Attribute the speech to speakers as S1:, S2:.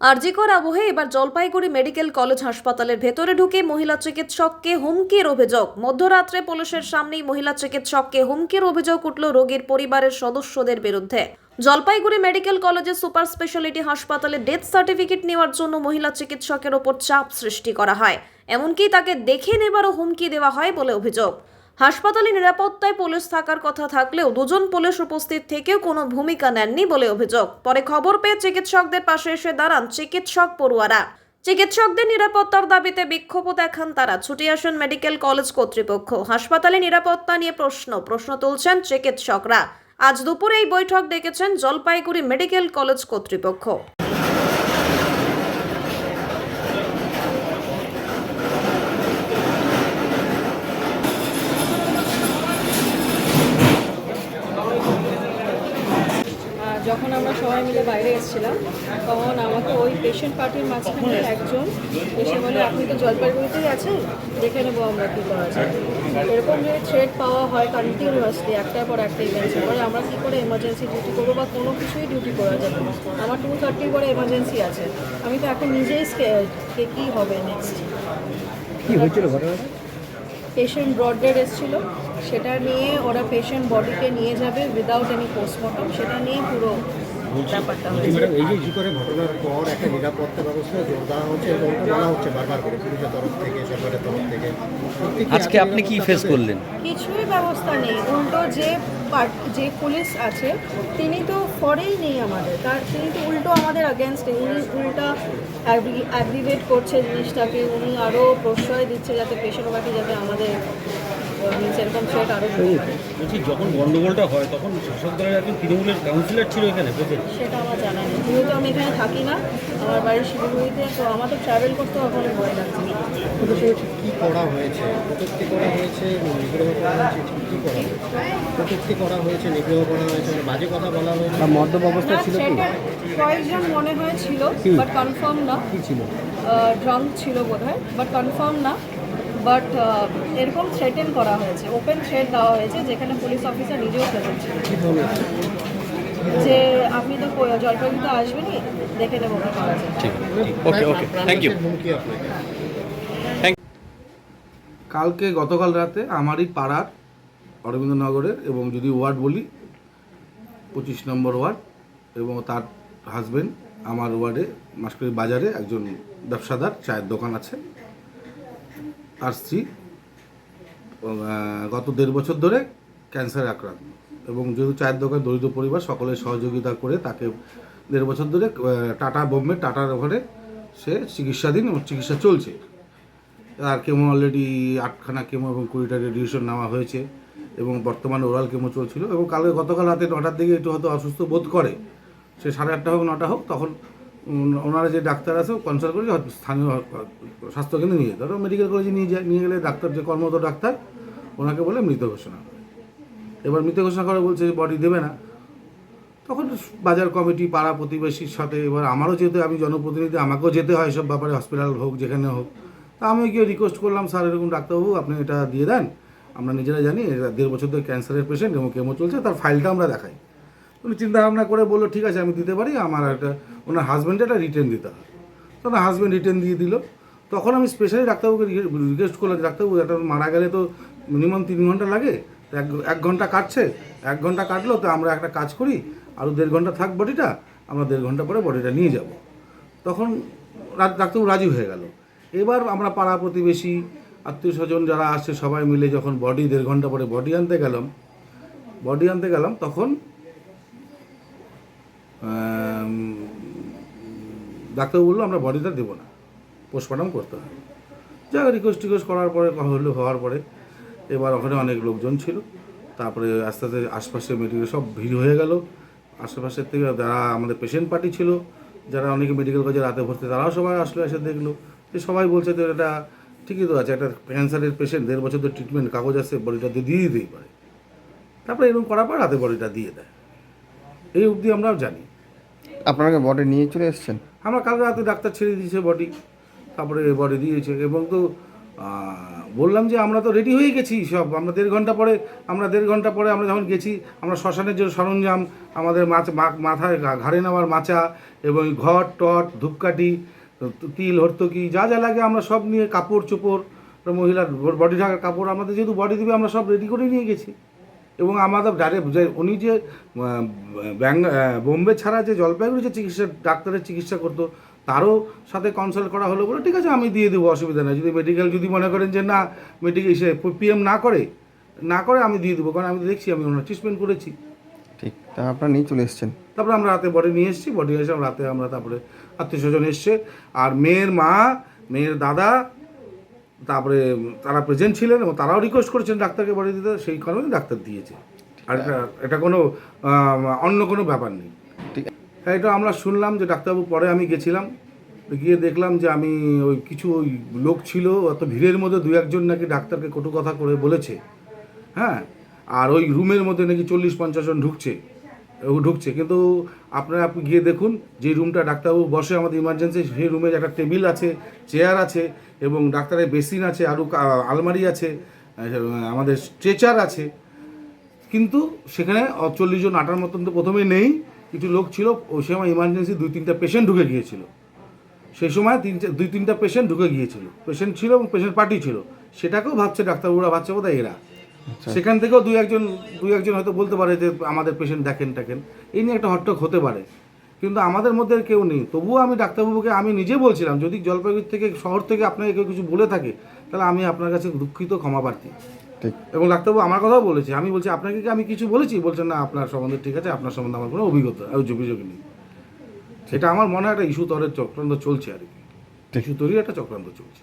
S1: আরজিকর আবহে এবার Jalpaiguri medical college হাসপাতালের ভেতরে ঢুকে মহিলা চিকিৎসককে হুমকির অভিযোগ। মধ্যরাত্রে পুলিশের সামনেই মহিলা চিকিৎসককে হুমকির অভিযোগ উঠল রোগীর পরিবারের সদস্যদের বিরুদ্ধে। জলপাইগুড়ি মেডিকেল কলেজের সুপার স্পেশালিটি হাসপাতালে ডেথ সার্টিফিকেট নেওয়ার জন্য মহিলা চিকিৎসকের ওপর চাপ সৃষ্টি করা হয়। এমনকি তাকে দেখে নেবারও হুমকি দেওয়া হয় বলে অভিযোগ। হাসপাতালে নিরাপত্তায় পুলিশ থাকার কথা থাকলেও দুজন পুলিশ উপস্থিত থেকেও কোনো ভূমিকা নেননি বলে অভিযোগ। পরে খবর পেয়ে চিকিৎসকদের পাশে এসে দাঁড়ান চিকিৎসক পড়ুয়ারা। চিকিৎসকদের নিরাপত্তার দাবিতে বিক্ষোভ দেখান তারা। ছুটি আসেন মেডিকেল কলেজ কর্তৃপক্ষ। হাসপাতালে নিরাপত্তা নিয়ে প্রশ্ন। প্রশ্ন তুলছেন চিকিৎসকরা। আজ দুপুরে এই বৈঠক ডেকেছেন জলপাইগুড়ি মেডিকেল কলেজ কর্তৃপক্ষ
S2: আর যখন আমরা সবাই মিলে বাইরে এসেছিলাম। তখন আমাকে ওই পেশেন্ট পার্টির মাঝখানে একজন এসে বলে আপনি তো জলপাইগুড়িতেই আছেন? দেখে নেব আমরা কী করা যায়। এরকম যদি থ্রেড পাওয়া হয় কন্টিনিউয়াসলি একটার পর একটা ইভেন্টসের পরে আমরা কী করে এমার্জেন্সি ডিউটি করব বা কোনো কিছুই ডিউটি করা যাবে না। আমার টু থার্টির পরে এমার্জেন্সি আছে। আমি তো এখন নিজেই কে কী হবে নেক্সট
S3: কি হয়েছিল ঘটনাটা?
S2: পেশেন্ট ব্রড ডেড এসেছিল। সেটা নিয়ে ওরা পেশেন্ট বডিকে নিয়ে যাবে উইদাউট এনি পোস্টমর্টম সেটা নিয়ে পুরো ব্যাপারটা হয়েছে।
S3: এই যে জি করে ঘটনার পর একটা নিরাপত্তা ব্যবস্থা জোর দেওয়া হচ্ছে এবং বলা হচ্ছে বারবার করে পুলিশের তরফ থেকে সরকারের তরফ থেকে।
S4: আজকে আপনি কি ফেস করলেন?
S2: কিছুই ব্যবস্থা নেই। উল্টো যে পার্ট যে পুলিশ আছে তিনি তো ফরেই নেই আমাদের। তার তিনি তো উল্টো আমাদের অ্যাগেনস্টে উনি উল্টা অ্যাগ্রিভেট করছে জিনিসটাকে। উনি আরও প্রশ্রয় দিচ্ছে যাতে পেশেন্ট পার্টি যাতে আমাদের আরও
S5: বলছি যখন গন্ডগোলটা হয় তখন শাসক দলের একজন তৃণমূলের কাউন্সিলর ছিল এখানে বুঝলেন
S2: সেটা আমার জানা নেই। যেহেতু আমি এখানে থাকি না আমার বাড়ি শিলিগুড়িতে তো আমার তো ট্রাভেল করতে ওখানে ভয় লাগছে।
S3: কি করা হয়েছে? কটূক্তি করা হয়েছে নিগ্রহ করা হয়েছে করা হয়েছে? কটূক্তি করা হয়েছে নিগ্রহ করা হয়েছে মানে বাজে কথা বলা হয়েছে।
S4: বা মদ্যপ অবস্থা ছিল কি?
S2: কয়েকজন মনে হয় ছিল বাট কনফার্ম না।
S4: কি ছিল?
S2: ড্রাঙ্ক ছিল বোধ হয় বাট কনফার্ম না। বাট এরকম থ্রেটেন করা হয়েছে ওপেন থ্রেট দেওয়া হয়েছে যেখানে পুলিশ অফিসার নিজেও প্রেজেন্ট ছিল। যে আপনি তো জলপাইগুড়িতে আসবেনই দেখে নেব কি করা যায়
S4: ওকে ওকে থ্যাংক ইউ
S6: কালকে গতকাল রাতে আমারই পাড়ার অরবিন্দনগরের এবং যদি ওয়ার্ড বলি পঁচিশ নম্বর ওয়ার্ড এবং তার হাজবেন্ড আমার ওয়ার্ডে মাসকারি বাজারে একজন ব্যবসাদার চায়ের দোকান আছে। তার স্ত্রী গত দেড় বছর ধরে ক্যান্সারে আক্রান্ত। এবং যেহেতু চায়ের দোকান, দরিদ্র পরিবার সকলের সহযোগিতা করে তাকে দেড় বছর ধরে টাটা বোম্বে, টাটার ওখানে সে চিকিৎসাধীন এবং চিকিৎসা চলছে। আর কেমো অলরেডি আটখানা কেমো এবং কুড়িটা রেডিয়েশন নেওয়া হয়েছে এবং বর্তমানে ওরাল কেমো চলছিল এবং কালকে গতকাল রাতে নটার দিকে একটু হয়তো অসুস্থ বোধ করে, সে সাড়ে আটটা হোক, নটা হোক, তখন ওনারা যে ডাক্তার আছে কনসাল্ট করে স্থানীয় স্বাস্থ্যকেন্দ্রে নিয়ে যেতে মেডিকেল কলেজে নিয়ে যায়, নিয়ে গেলে ডাক্তার, যে কর্মরত ডাক্তার, ওনাকে বলে মৃত ঘোষণা। করে এবার মৃত ঘোষণা করে বলছে বডি দেবে না। তখন বাজার কমিটি, পাড়া প্রতিবেশীর সাথে, এবার আমারও যেতে, আমি জনপ্রতিনিধি, আমাকেও যেতে হয় সব ব্যাপারে হসপিটাল হোক, যেখানে হোক। তা আমি গিয়ে রিকোয়েস্ট করলাম, স্যার, এরকম ডাক্তারবাবু, আপনি এটা দিয়ে দেন। আমরা নিজেরা জানি, এটা দেড় বছর ধরে ক্যান্সারের পেশেন্ট এবং কেমো চলছে, তার ফাইলটা আমরা দেখাই। উনি চিন্তা ভাবনা করে বলল, ঠিক আছে, আমি দিতে পারি। আমার একটা, ওনার হাজব্যান্ডে একটা রিটার্ন দিতে হবে তো ওনার হাজব্যান্ড রিটার্ন দিয়ে দিল। তখন আমি স্পেশালি ডাক্তারবাবুকে রিকোয়েস্ট করলাম ডাক্তারবাবু, একটা মারা গেলে তো মিনিমাম তিন ঘণ্টা লাগে এক এক ঘণ্টা কাটছে, এক ঘণ্টা কাটলো, তো আমরা একটা কাজ করি আরও দেড় ঘণ্টা থাক বডিটা আমরা দেড় ঘণ্টা পরে বডিটা নিয়ে যাব। তখন ডাক্তারবাবু রাজি হয়ে গেল। এবার আমরা পাড়া প্রতিবেশী, আত্মীয় স্বজন যারা আসছে, সবাই মিলে যখন বডি দেড় ঘণ্টা পরে বডি আনতে গেলাম বডি আনতে গেলাম, তখন আম, ডাক্তারবাবু বলল আমরা বডিটা দেবো না পোস্টমর্টম করতে হবে। যা রিকোয়েস্ট টিকোয়েস্ট করার পরে হলো হওয়ার পরে এবার ওখানে অনেক লোকজন ছিল। তারপরে আস্তে আস্তে আশপাশে মেডিকেল সব ভিড় হয়ে গেল। আশেপাশের থেকে যারা আমাদের পেশেন্ট পার্টি ছিল যারা অনেকে মেডিকেল কলেজে রাতে ভর্তি তারাও সবাই আসলো এসে দেখল। যে সবাই বলছে যে এটা ঠিকই তো আছে একটা ক্যান্সারের পেশেন্ট দেড় বছর ধরে ট্রিটমেন্ট কাগজ আছে বডিটা দিয়ে দিয়ে দিতেই পারে। তারপরে এরকম করার পর রাতে বডিটা দিয়ে দেয়। এই অবধি আমরাও জানি।
S4: আপনাকে বডি নিয়ে চলে এসেছেন?
S6: আমরা কাল রাতে ডাক্তার ছেড়ে দিয়েছে বডি তারপরে বডি দিয়েছে এবং তো বললাম যে আমরা তো রেডি হয়ে গেছি সব। আমরা দেড় ঘণ্টা পরে, আমরা দেড় ঘণ্টা পরে আমরা যখন গেছি, আমরা শ্মশানের যে সরঞ্জাম, আমাদের মাছ মাথায় ঘাড়ে নেওয়ার মাচা এবং ঘট টট, ধূপকাঠি, তিল, হর্তকি, যা যা লাগে আমরা সব নিয়ে কাপড় চোপড়, মহিলার বডি ঢাকার কাপড়, আমাদের যেহেতু বডি দিবে, আমরা সব রেডি করে নিয়ে গেছি। এবং আমাদের ডাইরেক্ট যে উনি যে ব্যাঙ্গ বোম্বে ছাড়া যে জলপাইগুড়ি যে চিকিৎসা ডাক্তারের চিকিৎসা করতো তারও সাথে কনসাল্ট করা হলো বলে ঠিক আছে আমি দিয়ে দেবো অসুবিধা নেই। যদি মেডিকেল যদি মনে করেন যে না মেডিকেল সে পিএম না করে না করে আমি দিয়ে দেবো কারণ আমি দেখছি আমি ওনার ট্রিটমেন্ট করেছি।
S4: ঠিক তা আপনারা নিয়ে চলে এসেছেন।
S6: তারপরে আমরা রাতে বডি নিয়ে এসেছি বডি এসে আমরা রাতে আমরা তারপরে আত্মীয় স্বজন এসছে আর মেয়ের মা মেয়ের দাদা তারপরে তারা প্রেজেন্ট ছিলেন এবং তারাও রিকোয়েস্ট করেছেন ডাক্তারকে বডি দিতে, সেই কারণে ডাক্তার দিয়েছে। আর এটা কোনো অন্য কোনো ব্যাপার নেই।
S4: ঠিক
S6: হ্যাঁ এটা আমরা শুনলাম যে ডাক্তারবাবু পরে আমি গেছিলাম, গিয়ে দেখলাম যে আমি ওই কিছু ওই লোক ছিল, অত ভিড়ের মধ্যে দু একজন নাকি ডাক্তারকে কটু কথা করে বলেছে। হ্যাঁ? আর ওই রুমের মধ্যে নাকি চল্লিশ পঞ্চাশ জন ঢুকছে। ঢুকছে। কিন্তু আপনারা আপনি গিয়ে দেখুন, যে রুমটা ডাক্তারবাবু বসে, আমাদের ইমার্জেন্সি সেই রুমে একটা টেবিল আছে চেয়ার আছে, এবং ডাক্তারের বেসিন আছে আরও আলমারি আছে আমাদের স্ট্রেচার আছে। কিন্তু সেখানে চল্লিশ জন আটার মতন তো প্রথমে নেই, কিছু লোক ছিল, ওই সময় ইমার্জেন্সি দুই তিনটা পেশেন্ট ঢুকে গিয়েছিল। সেই সময় তিন দুই তিনটা পেশেন্ট ঢুকে গিয়েছিল। পেশেন্ট ছিল এবং পেশেন্ট পার্টি ছিল। সেটাকেও ভাবছে ডাক্তারবাবুরা, ভাবছে বোধহয় এরা। সেখান থেকেও দুই একজন দুই একজন হয়তো বলতে পারে যে আমাদের পেশেন্ট দেখেন টাকেন। এই নিয়ে একটা হট্টক হতে পারে। কিন্তু আমাদের মধ্যে আর কেউ নেই। তবুও আমি ডাক্তারবাবুকে আমি নিজে বলছিলাম যদি জলপাইগুড়ি থেকে শহর থেকে আপনাকে কেউ কিছু বলে থাকে তাহলে আমি আপনার কাছে দুঃখিত ক্ষমা প্রার্থী। এবং ডাক্তারবাবু আমার কথাও বলেছি। আমি বলছি আপনাকে কি আমি কিছু বলেছি? বলছেন না আপনার সম্বন্ধে ঠিক আছে আপনার সম্বন্ধে আমার কোনো অভিজ্ঞতা অভিযোগ নেই। সেটা আমার মনে হয় একটা ইস্যু তরের চক্রান্ত চলছে আর কি। ইস্যু তৈরি একটা চক্রান্ত চলছে।